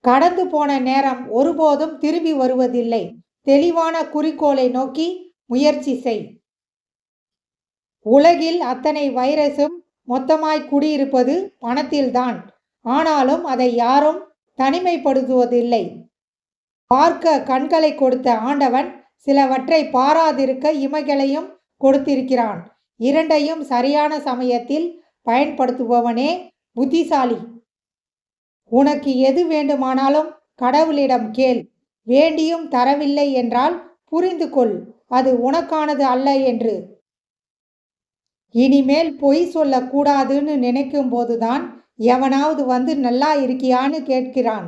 கடந்து போன நேரம் ஒருபோதும் திரும்பி வருவதில்லை. தெளிவான குறிக்கோளை நோக்கி முயற்சி செய். உலகில் அத்தனை வைரஸும் மொத்தமாய் குடியிருப்பது பணத்தில்தான். ஆனாலும் அதை யாரும் தனிமைப்படுத்துவதில்லை. பார்க்க கண்களை கொடுத்த ஆண்டவன் சிலவற்றை பாராதிருக்க இமைகளையும் கொடுத்திருக்கிறான். இரண்டையும் சரியான சமயத்தில் பயன்படுத்துபவனே புத்திசாலி. உனக்கு எது வேண்டுமானாலும் கடவுளிடம் கேள். வேண்டியும் தரவில்லை என்றால் புரிந்து கொள். அது உனக்கானது அல்ல என்று. இனிமேல் பொய் சொல்லக்கூடாதுன்னு நினைக்கும் போதுதான் எவனாவது வந்து நல்லா இருக்கியான்னு கேட்கிறான்.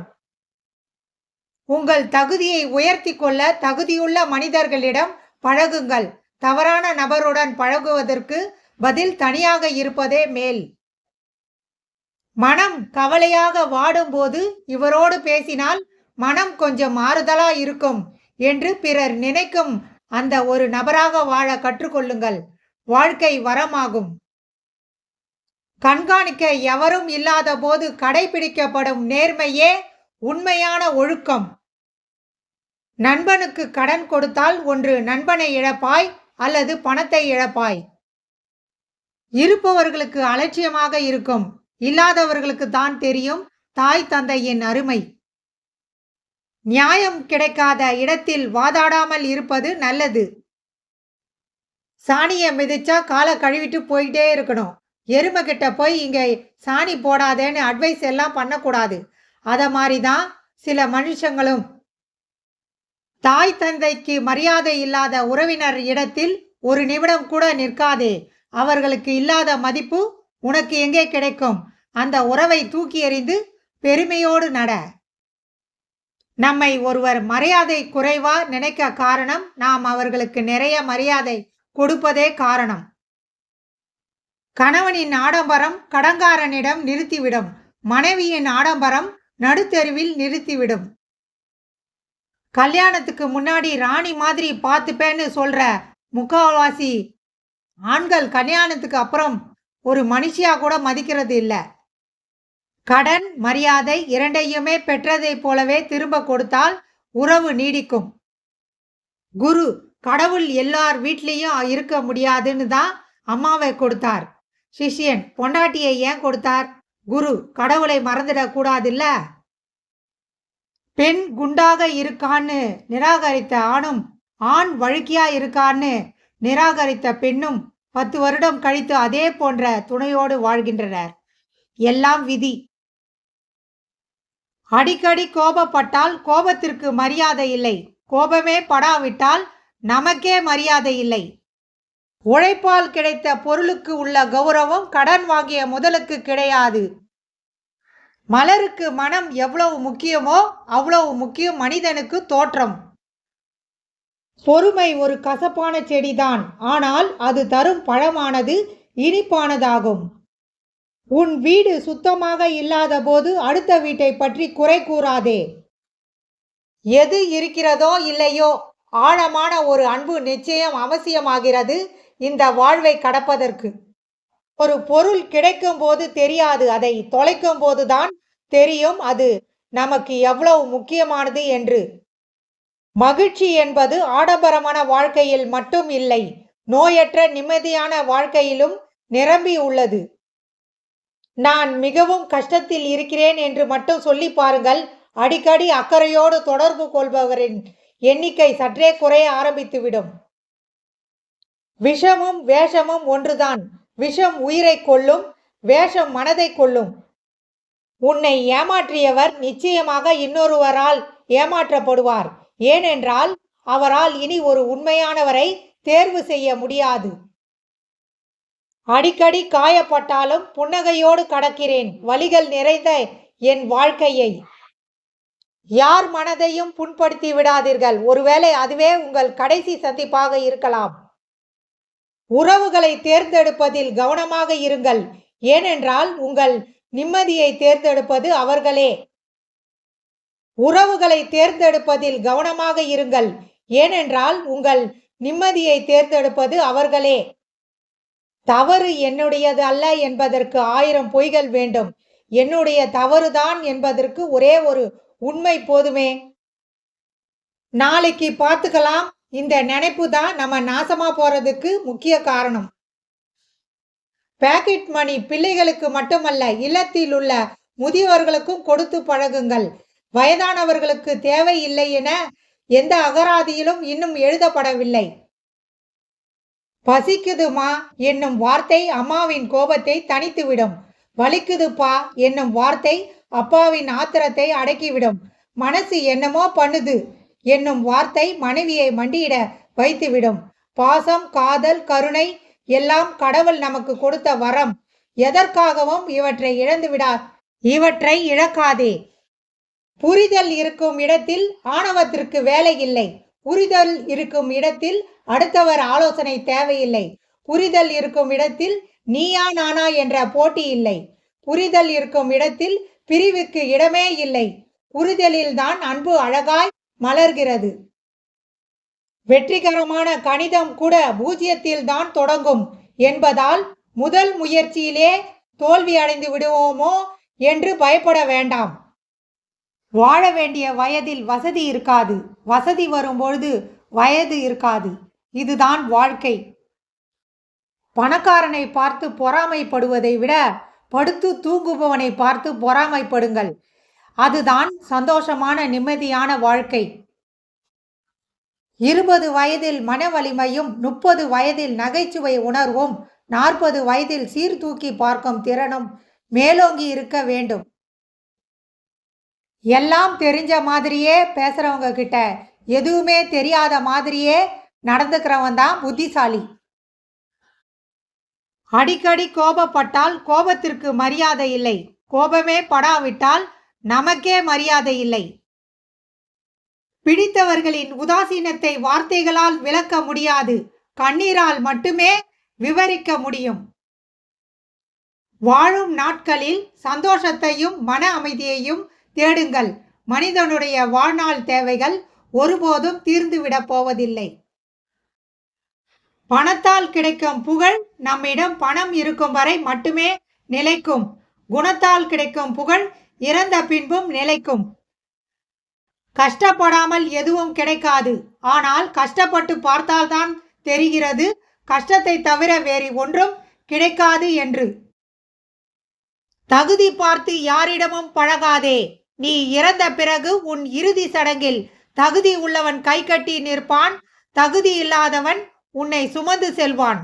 உங்கள் தகுதியை உயர்த்தி கொள்ள தகுதியுள்ள மனிதர்களிடம் பழகுங்கள். தவறான நபருடன் பழகுவதற்கு பதில் தனியாக இருப்பதே மேல். மனம் கவலையாக வாடும்போது இவரோடு பேசினால் மனம் கொஞ்சம் மாறுதலா இருக்கும் என்று பிறர் நினைக்கும் அந்த ஒரு நபராக வாழ கற்றுக்கொள்ளுங்கள். வாழ்க்கை வரமாகும். கண்காணிக்க எவரும் இல்லாத போது கடைபிடிக்கப்படும் நேர்மையே உண்மையான ஒழுக்கம். நண்பனுக்கு கடன் கொடுத்தால் ஒன்று நண்பனை இழப்பாய் அல்லது பணத்தை இழப்பாய். இருப்பவர்களுக்கு அலட்சியமாக இருக்கும். இல்லாதவர்களுக்கு தான் தெரியும். தாய் தந்தையின் அருமை. நியாயம் கிடைக்காத இடத்தில் வாதாடாமல் இருப்பது நல்லது. சாணியை மிதிச்சா காலை கழுவிட்டு போயிட்டே இருக்கணும். எருமை கிட்ட போய் இங்க சாணி போடாதேன்னு அட்வைஸ் எல்லாம் பண்ணக்கூடாது. அத மாதிரி தான் சில மனுஷங்களும். தாய் தந்தைக்கு மரியாதை இல்லாத உறவினர் இடத்தில் ஒரு நிமிடம் கூட நிற்காதே. அவர்களுக்கு இல்லாத மதிப்பு உனக்கு எங்கே கிடைக்கும்? அந்த உறவை தூக்கி எறிந்து பெருமையோடு நட. நம்மை ஒருவர் மரியாதை குறைவா நினைக்க காரணம் நாம் அவர்களுக்கு நிறைய மரியாதை கொடுப்பதே காரணம். கணவனின் ஆடம்பரம் கடங்காரனிடம் நிறுத்திவிடும். மனைவியின் ஆடம்பரம் நடுத்தெருவில் நிறுத்திவிடும். கல்யாணத்துக்கு முன்னாடி ராணி மாதிரி பார்த்துப்பேன்னு சொல்ற முக்கால்வாசி ஆண்கள் கல்யாணத்துக்கு அப்புறம் ஒரு மனுஷியா கூட மதிக்கிறது இல்லை. கடன் மரியாதை இரண்டையுமே பெற்றதைப் போலவே திரும்ப கொடுத்தால் உறவு நீடிக்கும். குரு கடவுள் எல்லார் வீட்லேயும் இருக்க முடியாதுன்னு தான் அம்மாவை கொடுத்தார். சிஷ்யன் பொண்டாட்டியை ஏன் கொடுத்தார்? குரு கடவுளை மறந்துடக்கூடாதுல்ல? பெண் குண்டாக இருக்கான்னு நிராகரித்த ஆணும் ஆண் வழுக்கியா இருக்கான்னு நிராகரித்த பெண்ணும் பத்து வருடம் கழித்து அதே போன்ற துணையோடு வாழ்கின்றனர். எல்லாம் விதி. அடிக்கடி கோபப்பட்டால் கோபத்திற்கு மரியாதை இல்லை. கோபமே படாவிட்டால் நமக்கே மரியாதை இல்லை. உழைப்பால் கிடைத்த பொருளுக்கு உள்ள கௌரவம் கடன் வாங்கிய முதலுக்கு கிடையாது. மலருக்கு மனம் எவ்வளவு முக்கியமோ அவ்வளவு முக்கியம் மனிதனுக்கு தோற்றம். பொறுமை ஒரு கசப்பான செடிதான். ஆனால் அது தரும் பழமானது இனிப்பானதாகும். உன் வீடு சுத்தமாக இல்லாத போது அடுத்த வீட்டை பற்றி குறை கூறாதே. எது இருக்கிறதோ இல்லையோ? ஆழமான ஒரு அன்பு நிச்சயம் அவசியமாகிறது இந்த வாழ்வை கடப்பதற்கு. ஒரு பொருள் கிடைக்கும் போது தெரியாது. அதை தொலைக்கும் போதுதான் தெரியும். அது நமக்கு எவ்வளவு முக்கியமானது என்று. மகிழ்ச்சி என்பது ஆடம்பரமான வாழ்க்கையில் மட்டும் இல்லை நோயற்ற நிம்மதியான வாழ்க்கையிலும் நிரம்பி உள்ளது. நான் மிகவும் கஷ்டத்தில் இருக்கிறேன் என்று மட்டும் சொல்லி பாருங்கள் அடிக்கடி அக்கறையோடு தொடர்பு கொள்பவரின் எண்ணிக்கை சற்றே குறைய ஆரம்பித்துவிடும். விஷமும் வேஷமும் ஒன்றுதான். விஷம் உயிரை கொள்ளும் வேஷம் மனதை கொள்ளும் உன்னை ஏமாற்றியவர் நிச்சயமாக இன்னொருவரால் ஏமாற்றப்படுவார். ஏனென்றால் அவரால் இனி ஒரு உண்மையானவரை தேர்வு செய்ய முடியாது. அடிக்கடி காயப்பட்டாலும் புன்னகையோடு கடக்கிறேன் வலிகள் நிறைந்த என் வாழ்க்கையை. யார் மனதையும் புண்படுத்தி விடாதீர்கள். ஒருவேளை அதுவே உங்கள் கடைசி சந்திப்பாக இருக்கலாம். உறவுகளை தேர்ந்தெடுப்பதில் கவனமாக இருங்கள். ஏனென்றால் உங்கள் நிம்மதியை தேர்ந்தெடுப்பது அவர்களே. உறவுகளை தேர்ந்தெடுப்பதில் கவனமாக இருங்கள். ஏனென்றால் உங்கள் நிம்மதியை தேர்ந்தெடுப்பது அவர்களே. தவறு என்னுடையது அல்ல என்பதற்கு ஆயிரம் பொய்கள் வேண்டும். என்னுடைய தவறுதான் என்பதற்கு ஒரே ஒரு உண்மை போதுமே. நாளைக்கு பார்த்துக்கலாம். இந்த நினைப்பு தான் நம்ம நாசமா போறதுக்கு முக்கிய காரணம். பேக்கெட் மணி பிள்ளைகளுக்கு மட்டுமல்ல இல்லத்தில் உள்ள முதியவர்களுக்கும் கொடுத்து பழகுங்கள். வயதானவர்களுக்கு தேவையில்லை என எந்த அகராதியிலும் இன்னும் எழுதப்படவில்லை. பசிக்குதுமா என்னும் வார்த்தை அம்மாவின் கோபத்தை தணித்துவிடும். வலிக்குதுப்பா என்னும் வார்த்தை அப்பாவின் ஆத்திரத்தை அடக்கிவிடும். மனசு என்னமோ பண்ணுது என்னும் வார்த்தை மனைவியை மண்டியிட வைத்துவிடும். பாசம் காதல் கருணை எல்லாம் கடவுள் நமக்கு கொடுத்த வரம். எதற்காகவும் இவற்றை இழந்து விடா இவற்றை இழக்காதே. புரிதல் இருக்கும் இடத்தில் ஆணவத்திற்கு வேலை இல்லை புரிதல் இருக்கும் இடத்தில் அடுத்தவர் ஆலோசனை தேவையில்லை. புரிதல் இருக்கும் இடத்தில் நீயா நானா என்ற போட்டி இல்லை. புரிதல் இருக்கும் இடத்தில் பிரிவுக்கு இடமே இல்லை. புரிதலில்தான் அன்பு அழகாய் மலர்கிறது. வெற்றிகரமான கணிதம் கூட பூஜ்ஜியத்தில் தான் தொடங்கும் என்பதால் முதல் முயற்சியிலே தோல்வி அடைந்து விடுவோமோ என்று பயப்பட வேண்டாம். வாழ வேண்டிய வயதில் வசதி இருக்காது. வசதி வரும்பொழுது வயது இருக்காது. இதுதான் வாழ்க்கை. பணக்காரனை பார்த்து பொறாமைப்படுவதை விட படுத்து தூங்குபவனை பார்த்து பொறாமைப்படுங்கள். அதுதான் சந்தோஷமான நிம்மதியான வாழ்க்கை. இருபது வயதில் மன வலிமையும் முப்பது வயதில் நகைச்சுவை உணர்வும் நாற்பது வயதில் சீர்தூக்கி பார்க்கும் திறனும் மேலோங்கி இருக்க வேண்டும். எல்லாம் தெரிஞ்ச மாதிரியே பேசுறவங்க கிட்ட எதுவுமே தெரியாத மாதிரியே நடந்துக்கிறவன் தான் புத்திசாலி. அடிக்கடி கோபப்பட்டால் கோபத்திற்கு மரியாதை இல்லை. கோபமே படாவிட்டால் நமக்கே மரியாதை இல்லை. பிடித்தவர்களின் உதாசீனத்தை வார்த்தைகளால் விளக்க முடியாது. கண்ணீரால் மட்டுமே விவரிக்க முடியும். வாழும் நாட்களில் சந்தோஷத்தையும் மன அமைதியையும் தேடுங்கள். மனிதனுடைய வாழ்நாள் தேவைகள் ஒருபோதும் தீர்ந்துவிடப் போவதில்லை. பணத்தால் கிடைக்கும் புகழ் நம்மிடம் பணம் இருக்கும் வரை மட்டுமே நிலைக்கும். குணத்தால் கிடைக்கும் புகழ் இறந்த பின்பும் நிலைக்கும். கஷ்டப்படாமல் எதுவும் கிடைக்காது. ஆனால் கஷ்டப்பட்டு பார்த்தால்தான் தெரிகிறது கஷ்டத்தை தவிர வேறு ஒன்றும் கிடைக்காது என்று. தகுதி பார்த்து யாரிடமும் பழகாதே. நீ இறந்த பிறகு உன் இறுதி சடங்கில் தகுதி உள்ளவன் கை கட்டி நிற்பான் தகுதி இல்லாதவன் உன்னை சுமந்து செல்வான்.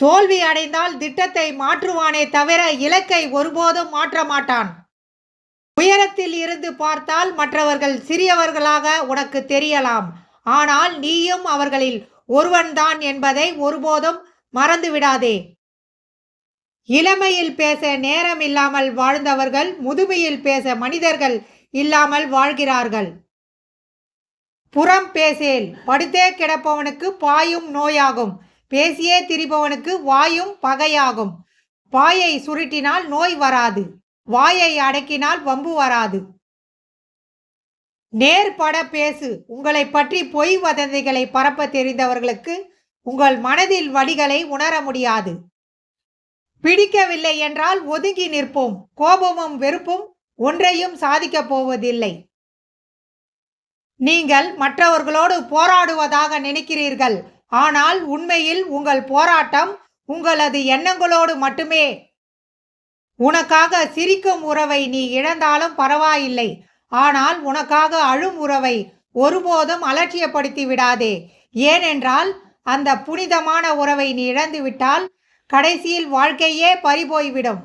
தோல்வி அடைந்தால் திட்டத்தை மாற்றுவானே தவிர இலக்கை ஒருபோதும் மாற்ற மாட்டான். உயரத்தில் இருந்து பார்த்தால் மற்றவர்கள் சிறியவர்களாக உனக்கு தெரியலாம். ஆனால் நீயும் அவர்களில் ஒருவன்தான் என்பதை ஒருபோதும் மறந்து விடாதே இளமையில் பேச நேரம் இல்லாமல் வாழ்ந்தவர்கள் முதுமையில் பேச மனிதர்கள் இல்லாமல் வாழ்கிறார்கள். புறம் பேசேல். படுத்தே கிடப்பவனுக்கு பாயும் நோயாகும். பேசியே திரிபவனுக்கு வாயும் பகையாகும். பாயை சுருட்டினால் நோய் வராது. வாயை அடக்கினால் வம்பு வராது. நேர்பட பேசு. உங்களை பற்றி பொய் வதந்திகளை பரப்ப தெரிந்தவர்களுக்கு உங்கள் மனதில் வழிகளை உணர முடியாது. பிடிக்கவில்லை என்றால் ஒதுங்கி நிற்போம். கோபமும் வெறுப்பும் ஒன்றையும் சாதிக்கப் போவதில்லை. நீங்கள் மற்றவர்களோடு போராடுவதாக நினைக்கிறீர்கள். ஆனால் உண்மையில் உங்கள் போராட்டம் உங்களது எண்ணங்களோடு மட்டுமே. உனக்காக சிரிக்கும் உறவை நீ இழந்தாலும் பரவாயில்லை. ஆனால் உனக்காக அழும் உறவை ஒருபோதும் அலட்சியப்படுத்தி விடாதே. ஏனென்றால் அந்த புனிதமான உறவை நீ இழந்துவிட்டால் கடைசியில் வாழ்க்கையே பறிபோய்விடும்.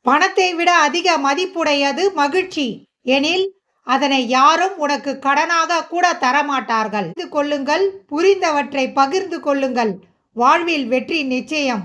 பணத்தை விட அதிக மதிப்புடையது மகிழ்ச்சி. எனில் அதனை யாரும் உனக்கு கடனாக கூட தரமாட்டார்கள். கொள்ளுங்கள் புரிந்தவற்றை பகிர்ந்து கொள்ளுங்கள். வாழ்வில் வெற்றி நிச்சயம்.